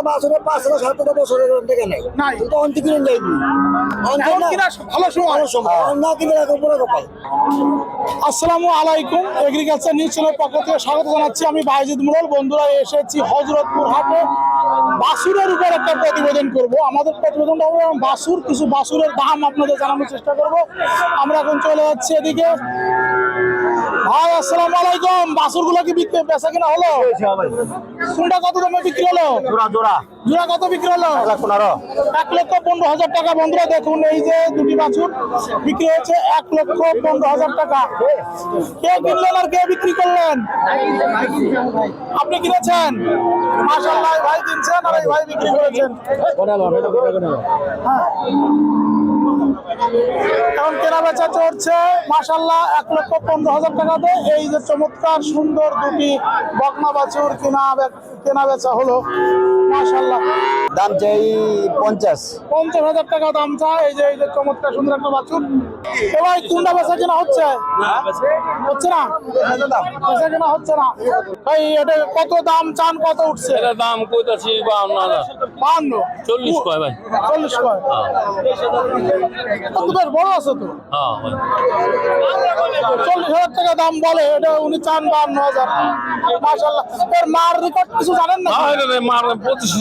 একটা বাছরে পাঁচ হাজার সাত হাজার বছরের থেকে নেই। কিন্তু অন্তি কিনে নেইবি ভালো সময়। ভালো সময়। আর না কিনে রাখো পুরো কপাল। আসসালামু আলাইকুম এগ্রিকালচার নিউজ চ্যানেল পক্ষ থেকে স্বাগত জানাচ্ছি আমি বাইজিদ মুরল। বন্ধুরা এসেছি হজরতপুর হাটে। বাসুরের উপর একটা প্রতিবেদন করব। আমাদের প্রতিবেদনটা হবে বাসুর কিছু বাসুরের দাম আপনাদের জানানোর চেষ্টা করব। আমরা এখন চলে যাচ্ছি এদিকে। ভাই আসসালামু আলাইকুম। বাসুরগুলো কি বিক্রি বেচা কিনা হলো? কোনটা কত দামে বিক্রি হলো? জোড়া জোড়া। জোড়া কত বিক্রি হলো? এক লক্ষ পনেরো হাজার টাকা বন্ধুরা দেখুন এই যে দুটি বাছুর বিক্রি হয়েছে এক লক্ষ পনেরো হাজার টাকা। কে কিনলেন আর কে বিক্রি করলেন? আপনি কিনেছেন? মাসাল্লাহ ভাই কিনছেন আর এই ভাই বিক্রি করেছেন। হ্যাঁ। এখন কেনা বেচা চলছে মাসাল্লাহ এক লক্ষ পনেরো হাজার টাকাতে এই যে চমৎকার সুন্দর দুটি বকনা বাছুর কেনা কেনা বেচা হলো। দাম চাই পঞ্চাশ। পঞ্চাশ হাজার টাকা দাম চায় এই যে এই যে চমৎকার সুন্দর একটা বাছুর। এবার কোনটা বেচা কেনা হচ্ছে? হচ্ছে না? বেচা কেনা হচ্ছে না। এই এটা কত দাম চান কত উঠছে? এটা দাম কইতাছি বাউন্ন হাজার। চল্লিশ কয় ভাই? চল্লিশ কয়? কত বেশ বড় আছে তো? হ্যাঁ চল্লিশ হাজার টাকা দাম বলে এটা উনি চান বাহান্ন হাজার। মাসাল্লাহ এর মার রেকর্ড কিছু জানেন না হ্যাঁ, রে মার পঁচিশ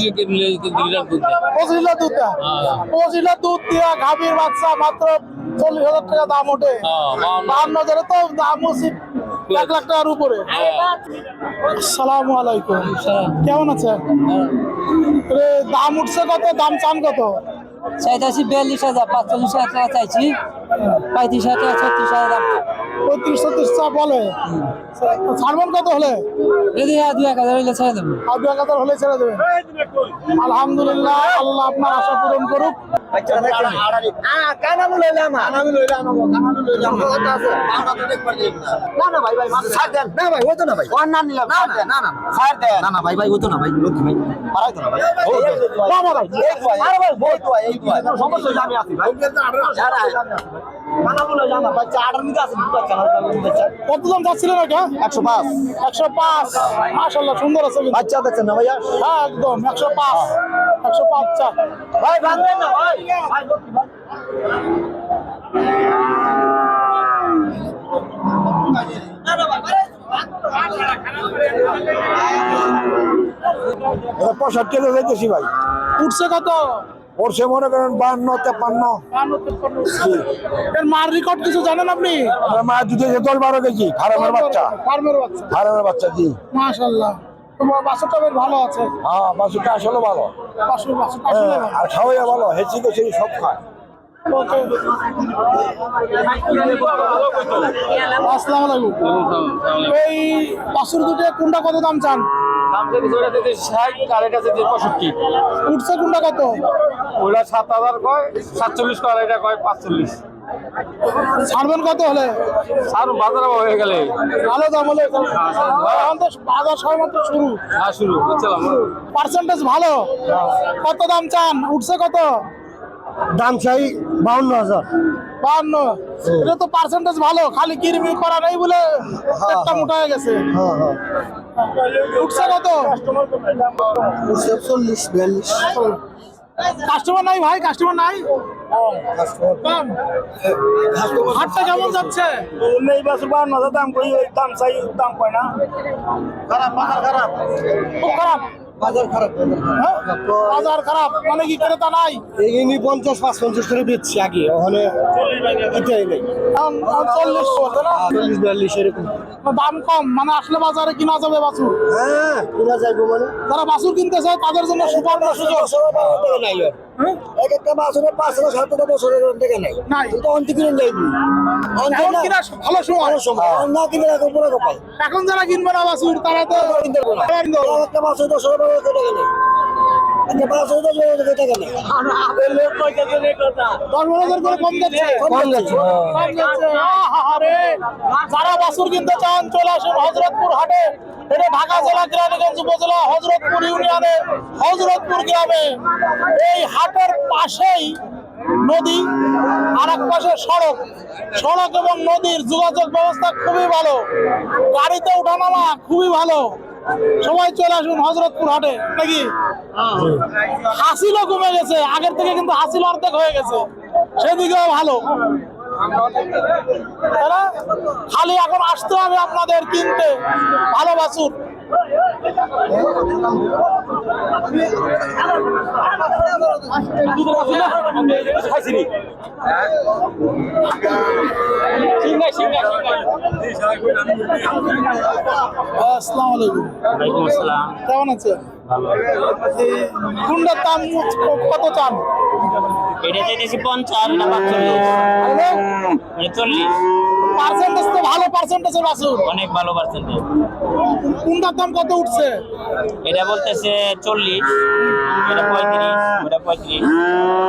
লিটার দুধ। পঁচিশ লিটার দুধ দেয়। হ্যাঁ। পঁচিশ লিটার দুধ দিয়া গাভীর বাচ্চা মাত্র চল্লিশ হাজার টাকা দাম ওঠে। হ্যাঁ। বাহান্ন হাজারে তো দাম উচিত এক লাখ টাকার উপরে। হ্যাঁ। আসসালামু আলাইকুম। কেমন আছেন? এ, দাম উঠছে কত? দাম চান কত? চাইতেছি বিয়াল্লিশ হাজার পাঁচচল্লিশ হাজার টাকা চাইছি। পঁয়ত্রিশ হাজার টাকা ছত্রিশ হাজার দাম। পঁয়ত্রিশ ছত্রিশ চা বলে ছাড়বেন কত হলে? দু এক হাজার হইলে ছেড়ে দেবো। আর দু এক হাজার হলে ছেড়ে দেবেন। আলহামদুলিল্লাহ আল্লাহ আপনার আশা পূরণ করুক। কানামু লইলাম কানামু লইলাম কানামু লইলাম না না ভাই ভাই ছাড় দেন। না ভাই হতো না ভাই। ওর নাম নিলাম না না না ছাড় দেন। না না ভাই ভাই হতো না ভাই। ভাই। পারাই তো না ভাই। না না ভাই এই ভাই। তো এই সমস্যা আমি আছি ভাই। কত দাম চাচ্ছিলেন ওটা একশো পাঁচ। একশো পাঁচ। মাসাল্লাহ সুন্দর আছে কিন্তু। বাচ্চা দেখছেন না ভাইয়া? হ্যাঁ একদম একশো পাঁচ। একশো পাঁচ চা। ভাই ভাঙবেন না পঁয়ষট্টি যাইতেছি ভাই। উঠছে কত? ওরসে মনে করেন বান্ন তেপান্ন এর মার রেকর্ড কিছু জানেন আপনি? আমার মা দুধে যে দশ বারো কেজি ফার্মের বাচ্চা। ফার্মের বাচ্চা। ফার্মের বাচ্চা জি। মাশাল্লাহ তোমার বেশ ভালো আছে। হ্যাঁ আসলে ভালো। হ্যাঁ, আর ভালো গেছি সব খায়। আসসালামু আলাইকুম। এই বাসুর দুটো কোনটা কত দাম চান? দাম যদি ধরে দিতে ষাট আর এটা যদি পঁয়ষট্টি। উঠছে কোনটা কত? ওটা সাত হাজার কয় সাতচল্লিশ কয় আর এটা কয় পাঁচচল্লিশ। ছাড়বেন কত হলে? বাজারে হয়ে গেলে। ভালো দাম হলে বাজার সবাই শুরু। হ্যাঁ শুরু বুঝছিলাম। পার্সেন্টেজ ভালো? কত দাম চান? উঠছে কত? দাম চাই বাউন্ন হাজার। বাহান্ন এটা তো পার্সেন্টেজ ভালো। খালি কিরমি করা নেই বলে মোটা হয়ে গেছে। হ্যাঁ হ্যাঁ। উঠছে কত? চল্লিশ বিয়াল্লিশ। কাস্টমার নাই ভাই কাস্টমার নাই? হাটটা কেমন যাচ্ছে? নেই বছর হাজার দাম কই দাম চাই দাম কয় না। খারাপ খারাপ? খারাপ। বাজার খারাপ। হ্যাঁ? বাজার খারাপ। মানে কি ক্রেতা নাই? এমনি পঞ্চাশ পাঁচ পঞ্চাশ করে বেচছি আগে। ওখানে এটাই নেই। চল্লিশ চল্লিশ বিয়াল্লিশ এরকম। দাম কম। মানে আসলে বাজারে কিনা যাবে বাছুর? হ্যাঁ কিনা যাবে মানে। যারা বাছুর কিনতে চায় তাদের জন্য সুবর্ণ সুযোগ। হ্যাঁ? এক একটা বাছুরের পাঁচ হাজার সাত হাজার বছরের থেকে নেই। কিন্তু অন্তি কিনে কিনা ভালো সময়। ভালো সময়। না কিনে রাখো পুরো কপাল। এখন যারা কিনবে না বাছুর তারা তো কিনতে পারব না। একটা বাছুর দশ হাজার টাকা নেই যারা বাসুর কিনতে চান চলে আসুন হজরতপুর হাটে। এটা ঢাকা জেলা কেরানীগঞ্জ উপজেলা হজরতপুর ইউনিয়নে হজরতপুর গ্রামে। এই হাটের পাশেই নদী আর এক পাশে সড়ক। সড়ক এবং নদীর যোগাযোগ ব্যবস্থা খুবই ভালো। গাড়িতে ওঠানামা খুবই ভালো। সবাই চলে আসুন হজরতপুর হাটে, নাকি? হাসিলও কমে গেছে। আগের থেকে কিন্তু হাসিল অর্ধেক হয়ে গেছে। সেদিকেও ভালো। খালি এখন আসতে হবে আপনাদের কিনতে ভালো বাছুর আসসালামু আলাইকুম। ওয়ালাইকুম আসসালাম কেমন আছেন কুন্ডার দাম কত এটা চাইতেছি পঞ্চাশ না? পাঁচচল্লিশ চল্লিশ। পার্সেন্টেজ তো ভালো পার্সেন্টেজের বাছুর। অনেক ভালো পার্সেন্টেজ কুন্ডার দাম কত উঠছে? এটা বলতেছে চল্লিশ এটা পঁয়ত্রিশ ওটা পঁয়ত্রিশ।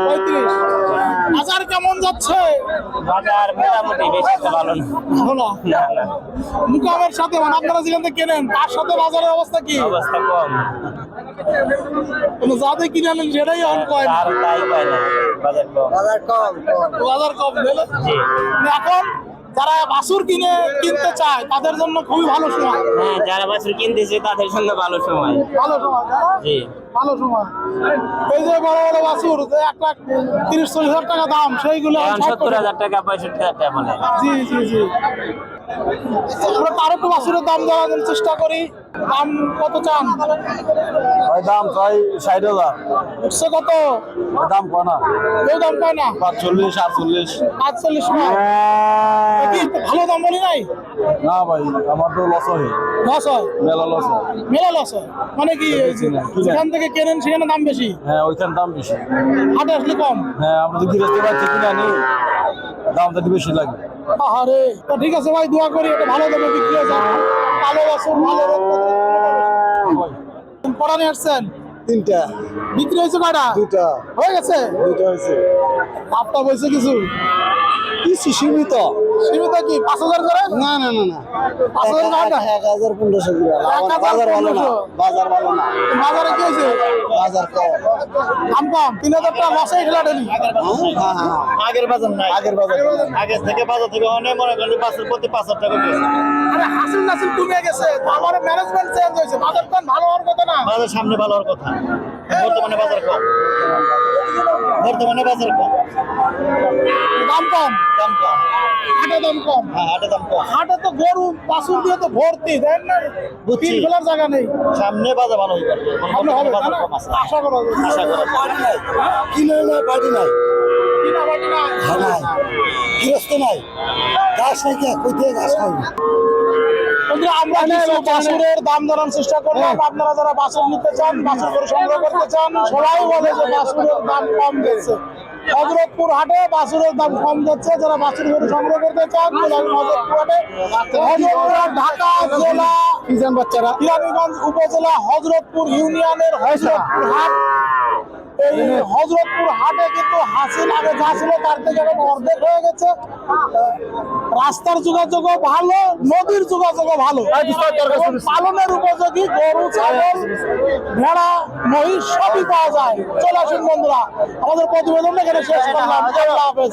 পঁয়ত্রিশ। হাজার কেমন যাচ্ছে? বাজার মোটামুটি বেশি একটা ভালো না। না না। মুকামের সাথে মানে আপনারা যেখান থেকে কেনেন তার সাথে বাজারের অবস্থা কি? অবস্থা কম। যাতে কিনে আনেন সেটাই অন কয় না। আর তাই না বাজার কম। বাজার মানে এখন যারা বাছুর কিনে কিনতে চায় তাদের জন্য খুবই ভালো সময়। হ্যাঁ যারা বাছুর কিনতেছে তাদের জন্য ভালো সময়। ভালো সময় জি। ভালো সময়। এই যে বড় বড় বাছুর যে এক লাখ তিরিশ চল্লিশ হাজার টাকা দাম সেইগুলো সত্তর হাজার টাকা পঁয়ষট্টি হাজার টাকা বলে। জি জি জি। আমরা তার একটু বাছুরের দাম দেওয়ার চেষ্টা করি। দাম কত চান? ভাই দাম চাই ষাট হাজার। উঠছে কত? দাম কয় না? কেউ দাম পায় না? পাঁচচল্লিশ আটচল্লিশ। আটচল্লিশ কি ভালো দাম বলি নাই? না ভাই আমার তো লস হয়। লস হয়? মেলা লস হয়। মেলা লস হয়? মানে কি যেখান থেকে কেনেন সেখানে দাম বেশি? হ্যাঁ ওইখানে দাম বেশি। হাটে আসলে কম? হ্যাঁ আমরা তো গৃহস্থ বাড়িতে কিনে আনি। দামটা বেশি লাগে। তো ঠিক আছে ভাই দোয়া করি এটা ভালো দেবে বিক্রি হয়ে যাবে। ভালো বছর ভালো পড়া নিয়ে আসছেন? তিনটা। বিক্রি হয়েছে কয়টা? দুটা। হয়ে গেছে? দুইটা হয়েছে। লাভটা বলছে কিছু? কিছু সীমিত? সীমিত কি? পাঁচ হাজার করে? না না না না। পাঁচ হাজার কয়টা এক হাজার পনেরোশো হাজার বাজার ভালো না। বাজার ভালো না। বাজারে কি হয়েছে? বাজার কম। দাম কম। তিন হাজার টাকা লসে খেলা ডেলি। আগের বাজার নাই। আগের বাজার আগের থেকে বাজার থেকে অনেক মনে করেন পাঁচের প্রতি পাঁচ হাজার টাকা বেশি। আরে হাসিল নাসিল কমে গেছে। আমার ম্যানেজমেন্ট চেঞ্জ হয়েছে। বাজার দাম ভালো হওয়ার কথা না। বাজার সামনে ভালো হওয়ার কথা। বর্তমানে বাজার কম। বর্তমানে বাজার কম দাম কম দাম কম হাটে দাম কম হ্যাঁ হাটে দাম কম হাটে তো গরু পাশুর দিয়ে তো ভর্তি দেন না। তিন ফেলার জায়গা নেই সামনে বাজার ভালো হয়ে যাবে সামনে হবে না? আশা করা যায়। আশা করা যায়। কিনে নাই বাড়ি নাই নাই। নাই গৃহস্থ নাই। গাছ নাই কে? কই থেকে গাছ বন্ধুরা, আমরা কিছু বাছুরের দাম জানার চেষ্টা করলাম। আপনারা যারা বাছুর নিতে চান বাছুর করে সংগ্রহ করতে চান সবাই বলে যে বাছুরের দাম কম হজরতপুর হাটে বাছুরের দাম কম যাচ্ছে যারা বাছুর করে সংগ্রহ করতে চান হজরতপুর হাটে ঢাকা জেলা বাচ্চারা? কিরানীগঞ্জ উপজেলা হজরতপুর ইউনিয়নের হজরতপুর হাট। এই হজরতপুর হাটে কিন্তু হাসিল আগে যা ছিল তার থেকে এখন অর্ধেক হয়ে গেছে। রাস্তার যোগাযোগও ভালো নদীর যোগাযোগও ভালো। পালনের উপযোগী গরু ছাগল ভেড়া মহিষ সবই পাওয়া যায়। চলে আসুন বন্ধুরা আমাদের প্রতিবেদন এখানে শেষ করলাম। আল্লাহ হাফেজ।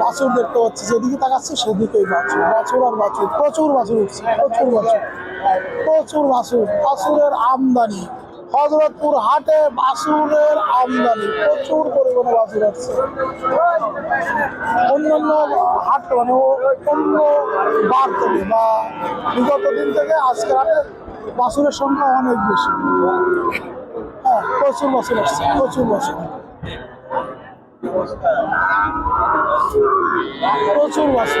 বাছুর দেখতে পাচ্ছি, যেদিকে তাকাচ্ছে সেদিকেই বাছুর। বাছুর আর বাছুর, প্রচুর বাছুর উঠছে, প্রচুর বাছুর। প্রচুর বাছুর, বাছুরের আমদানি। হজরতপুর হাটে বাসুরের আমদানি প্রচুর পরিমাণে বাছুর আসছে অন্যান্য হাট মানে অন্য বার থেকে বা বিগত দিন থেকে আজকে হাটে বাসুরের সংখ্যা অনেক বেশি। হ্যাঁ প্রচুর বাছুর আসছে, প্রচুর বাছুর প্রচুর বাসি